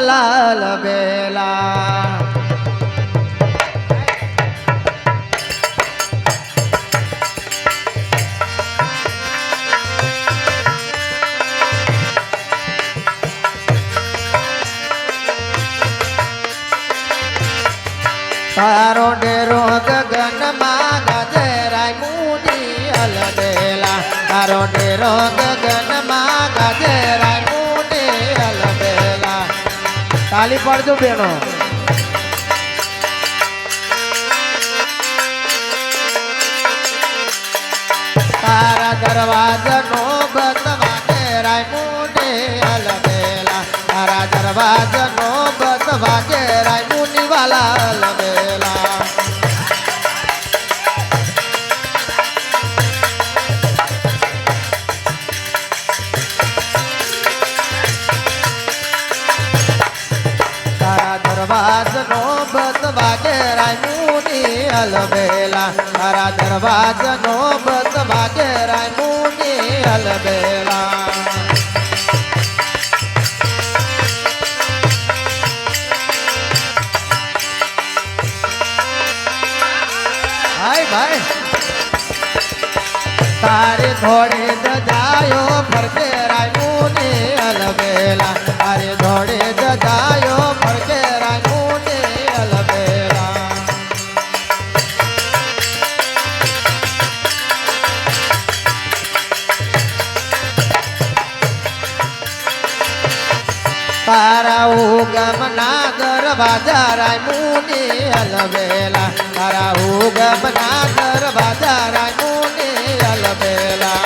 લાલ બેલા તારો ડેરો ગગનમાં ગજરાય મુની અલબેલા તારો ડેરો ગગનમાં તાલી પાડજો બેનો. તારા દરવાજાનો બતવાગે રાય મુને અલબેલા. તારા દરવાજાનો બતવાગે રાય મુની અલબેલા તારા દરવાજનો બતવાગે રાય મુની અલબેલા હાય ભાઈ તારે થોડે દજાયો ફરકે ઉગમના ગરવાજા રાય મુને હલવેલા તારા ઉગમના ગરવાજા રાય મુને હલવેલા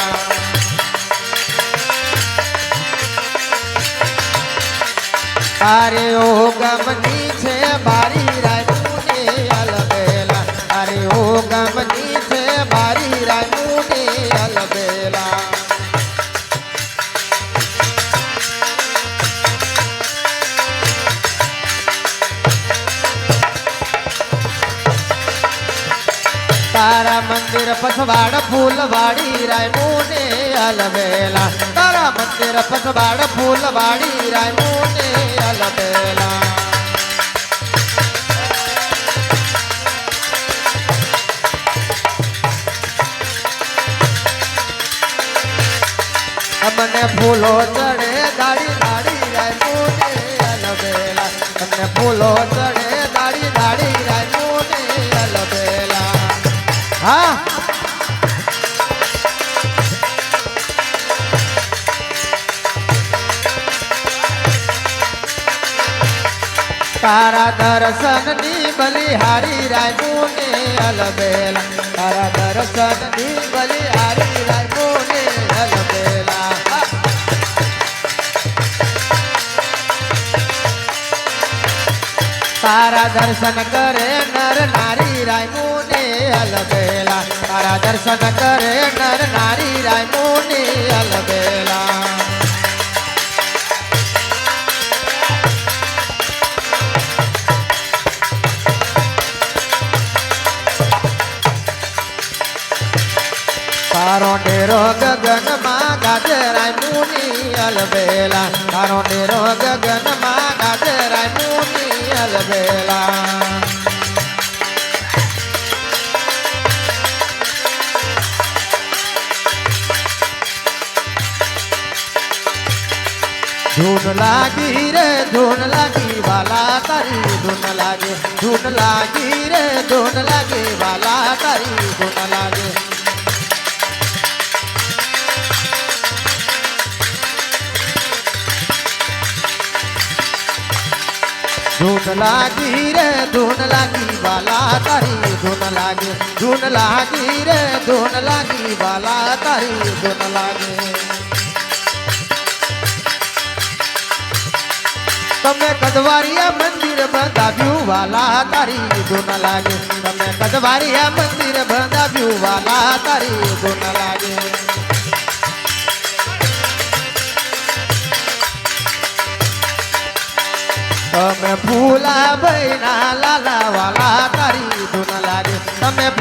તારે ઉગમની છે બારી તારા મંદિર પસવાડ ફૂલવાડી રાય મોને અલબેલા તારા મંદિર પસવાડ ફૂલવાડી રાય મોને અલબેલા અમને ફૂલો ચડે દાડી દાડી રાય મોને અલબેલા અમને ફૂલો ચડે તારા દર્શન ની બલિહારી રાય મોને અલબેલા તારા દર્શન ની બલિહારી રાય મોને અલબેલા હા. તારા દર્શન કરે નર નારી રાય મુને અલબેલા તારા દર્શન કરે નર નારી રાય મુને અલબેલા ડેરો ગગનમાં ગાજરાય મુની અલબેલા. તારો ડેરો ગગનમાં ગાજરાય મુની અલબેલા. ધૂન લાગી રે, ધૂન લાગી વાલા તારી, ધૂન લાગે, ધૂન લાગી રે, ધૂન લાગે વાલા તારી, ધૂન લાગે. ધૂન લાગી રે ધૂન લાગી વાલા તારી ધૂન લાગે ધૂન લાગી રે ધૂન લાગી વાલા તારી ધૂન લાગે તમે કદવારિયા મંદિર બંધાવ્યું વાલા તારી ધૂન લાગે તમે કદવારિયા મંદિર બંધાવ્યું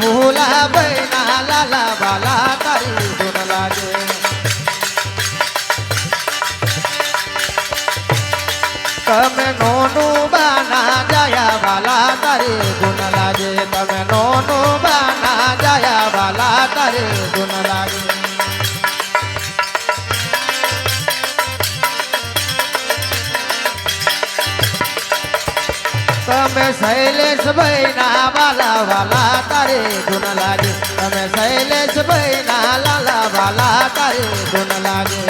તમે ફૂલા બૈના લાલા વાલા તારી ધૂન લાગે તમે નોનું બાના જાયા વાલા તારે ગુણ લાગે તમે નોનું બાના જાયા વાલા તારે ગુણ લાગે શૈલેષ ભાઈ ના વાલા વાલા તારે ગુણ લાગે તમે શૈલેષ ભાઈ ના લાલા વાલા તારે ગુણ લાગે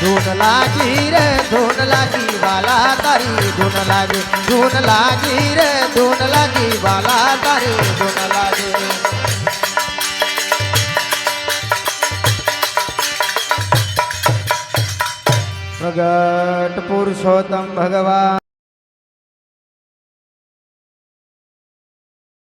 ધૂન લાગી રે ધૂન લાગી વાલા તારી ધૂન લાગે ધૂન લાગી રે ધૂન લાગી વાલા તારી ધૂન લાગે પ્રગટ પુરુષોત્તમ ભગવાન